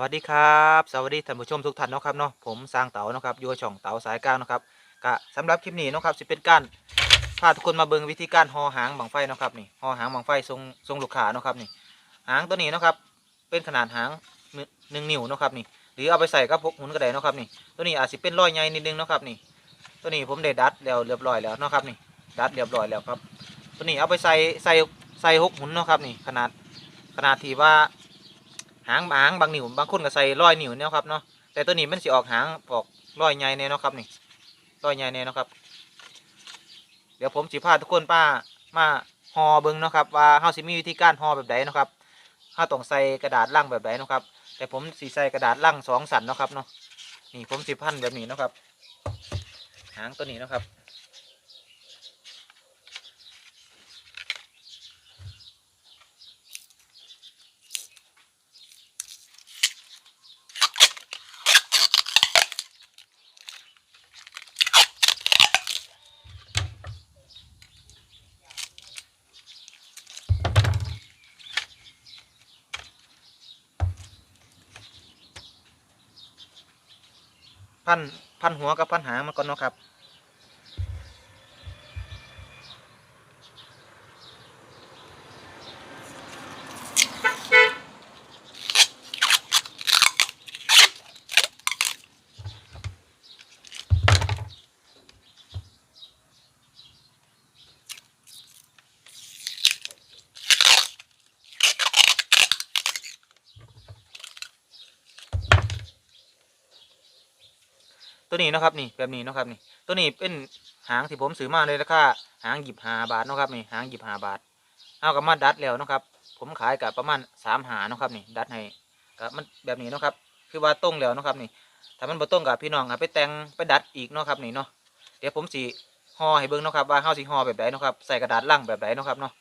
วัสดีครับ สวัสดีท่านผู้ชมทุกท่านนะครับเนาะผมสร้างเต๋านะครับอยู่กับช่องเต๋าสายกลางนะครับกะสำหรับคลิปนี้นะครับสิเป็นการพาทุกคนมาเบิ่งวิธีการห่อหางบังไฟนะครับนี่ห่อหางบังไฟทรงทรงลูกค้าเนาะครับนี่หางตัวนี้นะครับเป็นขนาดหางหนึ่งนิ้วนะครับนี่หรือเอาไปใส่กับพกหุ่นกระไดนะครับนี่ตัวนี้อาจจะเป็นรอยใหญ่นิดนึงนะครับนี่ตัวนี้ผมได้ดัดแล้วเรียบร้อยแล้วนะครับนี่ดัดเรียบร้อยแล้วครับตัวนี้เอาไปใส่ใส่ใส่หกหุ่นนะครับนี่ขนาดขนาดที่ว่า หางหางบางนิ้วบางคนก็ใส่ร้อยนิ้วเนี่ยครับเนาะแต่ตัวนี้มันสิออกหางออกร้อยใหญ่เนี่ยเนาะครับนี่ร้อยใหญ่เนี่ยเนาะครับ เดี๋ยวผมสิพาทุกคนป้ามาห่อเบิ้งเนาะครับว่าเฮาสิมีวิธีการห่อแบบใดเนาะครับเฮาต้องใส่กระดาษลังแบบใดเนาะครับ แต่ผมสิใส่กระดาษลังสองสันเนาะครับเนาะนี่ผมสิพันแบบนี้เนาะครับ หางตัวนี้เนาะครับ พันพันหัวกับพันหางมันก่อนเนาะครับ ตัวนี้นะครับนี่แบบนี้นะครับนี่ตัวนี้เป็นหางที่ผมซื้อมาเลยราคาหางหยิบหาบาทนะครับนี่หางหยิบหาบาทเอากับมาดัดแล้วนะครับ ผมขายกับประมาณสามหานะครับนี่ดัดให้กับมันแบบนี้นะครับ คือว่าตรงแล้วนะครับนี่ถ้ามันบ่ตรงกับพี่น้องครับไปแต่งไปดัดอีกนะครับนี่เนาะเดี๋ยวผมสีห่อให้เบิ่งนะครับว่าเฮาสิห่อแบบไหนนะครับใส่กระดาษลังแบบไหนนะครับเนาะ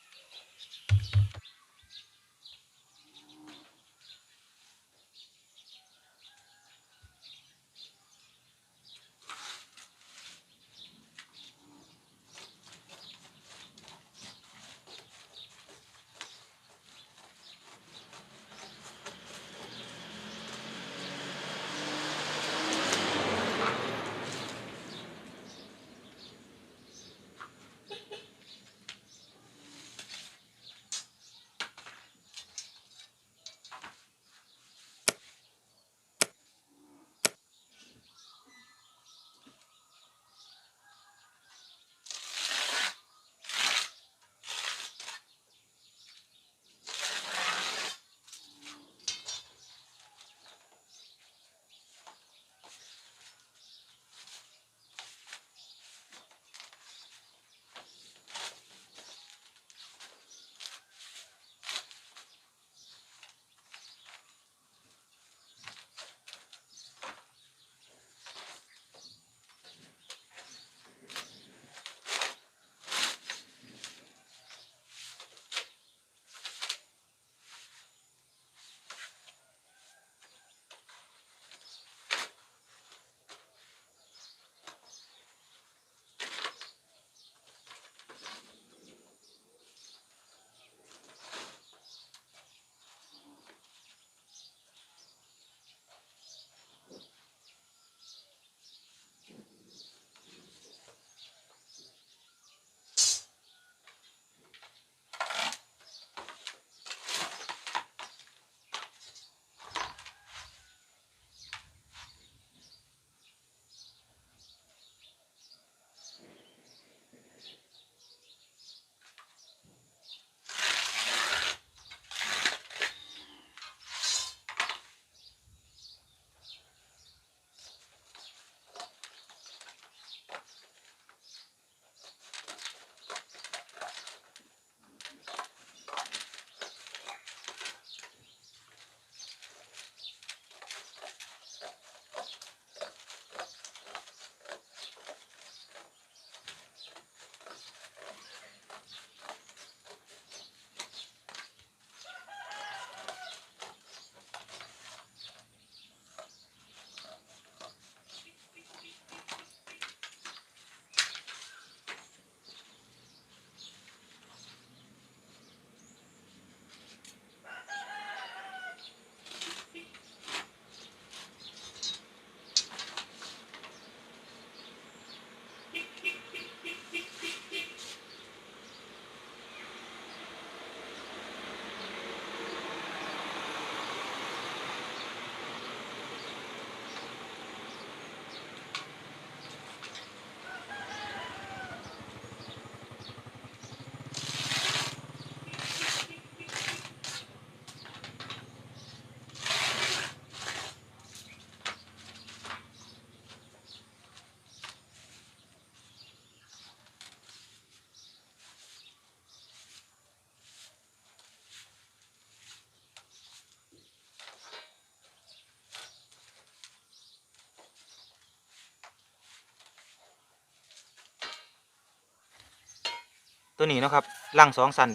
ตัวนี้เนาะครับล่างสองสัน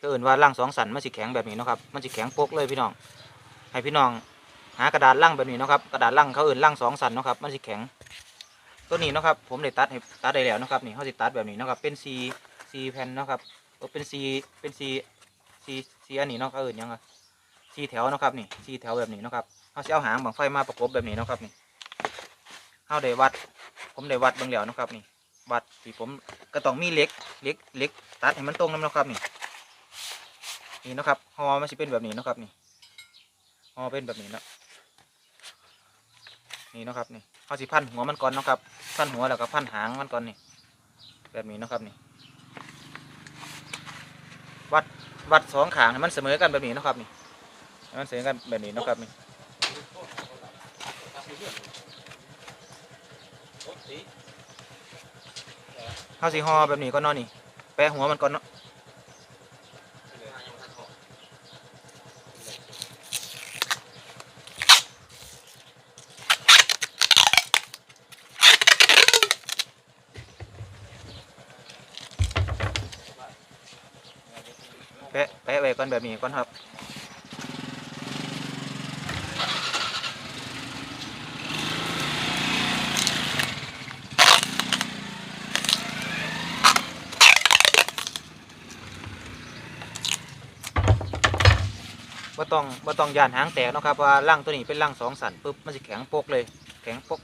ก็เอื่นว่าล่างสองสันมันสิแข็งแบบนี้เนาะครับมันสิแข็งโป๊กเลยพี่น้อง ให้พี่น้องหากระดาษล่างแบบนี้เนาะครับกระดาษล่างเขาเอื่นล่างสองสันเนาะครับมันสิแข็ง ตัวนี้เนาะครับผมได้ตัดให้ตัดได้แล้วเนาะครับนี่เขาสิตัดแบบนี้เนาะครับเป็นซีซีแผ่นเนาะครับเออเป็นซีเป็นซีซีซีอันนี้เนาะเขาเอื่นยังไงซีแถวเนาะครับนี่ซีแถวแบบนี้เนาะครับเขาสิเอาหางบังไฟมาประกบแบบนี้เนาะครับนี่เขาได้วัด ผมได้วัดบื้องแล้วนะครับนี่ วัดที่ผมก็ต้องมีเล็กเล็กเล็กตัดให้มันตรงนั่นนะครับนี่นี่นะครับฮอมันจะเป็นแบบนี้นะครับนี่ฮอเป็นแบบนี้นะนี่นะครับนี่เขาสิพันหัวมันก่อนนะครับพันหัวแล้วก็พันหางมันก่อนนี่ แบบนี้นะครับนี่ วัดวัดสองขางให้มันเสมอกันแบบนี้นะครับนี่ให้มันเสมอกันแบบนี้นะครับนี่ เขาสิฮอแบบนี้ก่อนเนนี่ แปะหัวมันก่อนเนาะแปะแปะไว้ก่อนแบบนี้ก่อนครับ ต้องบ่ต้องยานหางแตกเนาะครับเพราะว่าร่างตัวนี้เป็นร่างสองสันปุ๊บมันจะแข็งโปกเลยแข็งโปก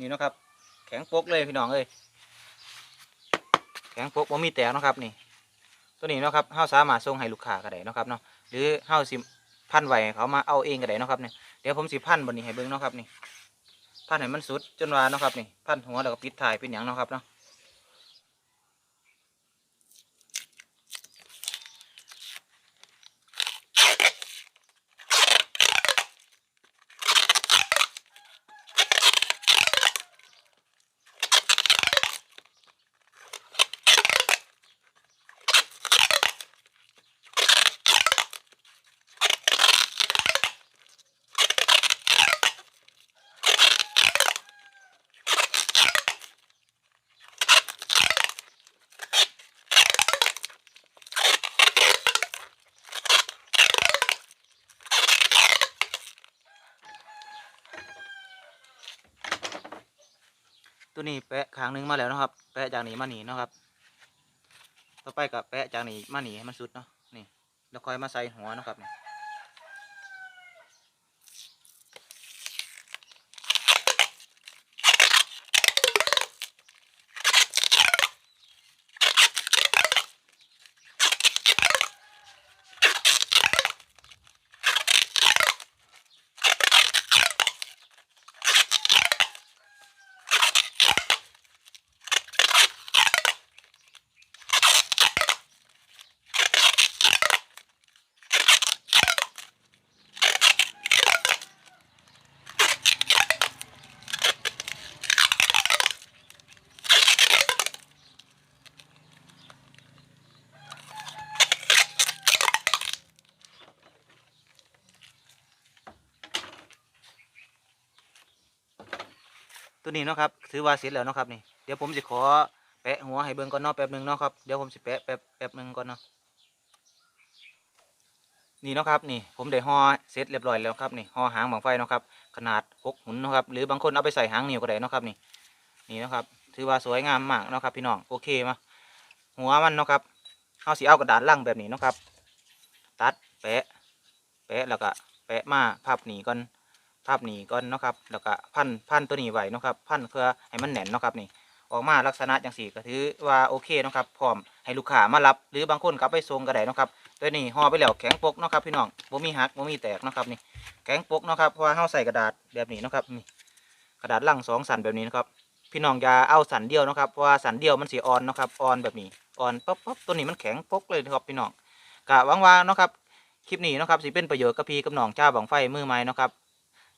นี่นะครับ แข็งโปกเลยพี่น้องเอ้ยแข็งโปกบ่มีแตกนะครับนี่ ตัวนี้นะครับเฮาสามารถส่งให้ลูกค้าก็ได้นะครับเนาะหรือเฮาสิพันไว้ให้เขามาเอาเองก็ได้นะครับเนี่ยเดี๋ยวผมสิพันบนนี้ให้เบิ้งเนาะครับนี่พันให้มันสุดจนว่านะครับนี่พันหัวแล้วก็ปิดท้ายเป็นอย่างเนาะครับเนาะ ตัวนี้แปะครั้งหนึงมาแล้วนะครับ แปะจากนี้มาหนีเนาะครับ ต่อไปกับแปะจากนี้มาหนีให้มันสุดเนาะนี่แล้วค่อยมาใส่หัวนะครับนี่ ตัวนี้เนาะครับถือว่าเสร็จแล้วเนาะครับนี่เดี๋ยวผมจะขอแปะหัวให้เบิ่งก่อนเนาะแป๊บหนึงเนาะครับเดี๋ยวผมจะแปะแป๊บแป๊บหนึงก่อนเนาะนี่เนาะครับนี่ผมได้ห่อเสร็จเรียบร้อยแล้วครับนี่ห่อหางบังไฟเนาะครับขนาดหกหุ่นเนาะครับหรือบางคนเอาไปใส่หางนิ้วก็ได้เนาะครับนี่นี่เนาะครับถือว่าสวยงามมากเนาะครับพี่น้องโอเคมาหัวมันเนาะครับเอาสีเอากระดาษล่างแบบนี้เนาะครับ ตัดแปะ แปะแล้วก็แปะมาพับหนีก่อน พับนีก่อนเนาะครับแล้วก็พันพันตัวนี้ไว้เนาะครับพันเพื่อให้มันแน่นเนาะครับนี่ออกมาลักษณะจังสี่ก็ถือว่าโอเคนะครับพร้อมให้ลูกค้ามารับ หรือบางคนก็เอาไปส่งก็ได้นะครับตัวนี้ห่อไปแล้วแข็งปกนะครับพี่น้องบ่มีหักบ่มีแตกนะครับนี่แข็งปกนะครับเพราะว่าเฮาใส่กระดาษแบบนี้นะครับนี่กระดาษลังสองสันแบบนี้นะครับพี่น้องอย่าเอาสันเดียวนะครับเพราะว่าสันเดียวมันสีอ่อนนะครับอ่อนแบบนี้อ่อนปั๊บปั๊บตัวนี้มันแข็งปกเลยนะครับพี่น้องกะวังว่านะครับคลิปนี้นะครับสิเป็นประโยชน์กับพี่กับน้องเจ้าบังไฟมือไม้นะครับ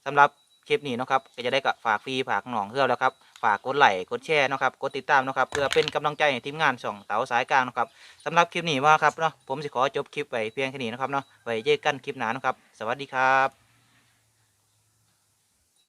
สำหรับคลิปนี้นะครับก็จะได้กับฝากฟรีฝากหนองเพื่อแล้วครับฝากกดไลค์กดแชร์นะครับกดติดตามนะครับเพื่อเป็นกำลังใจให้ทีมงานส่องเต๋าสายกลางนะครับสำหรับคลิปนี้ว่าครับเนาะผมสิขอจบคลิปไว้เพียงแค่นี้นะครับเนาะไว้เจอกันคลิปหน้านะครับ สวัสดีครับ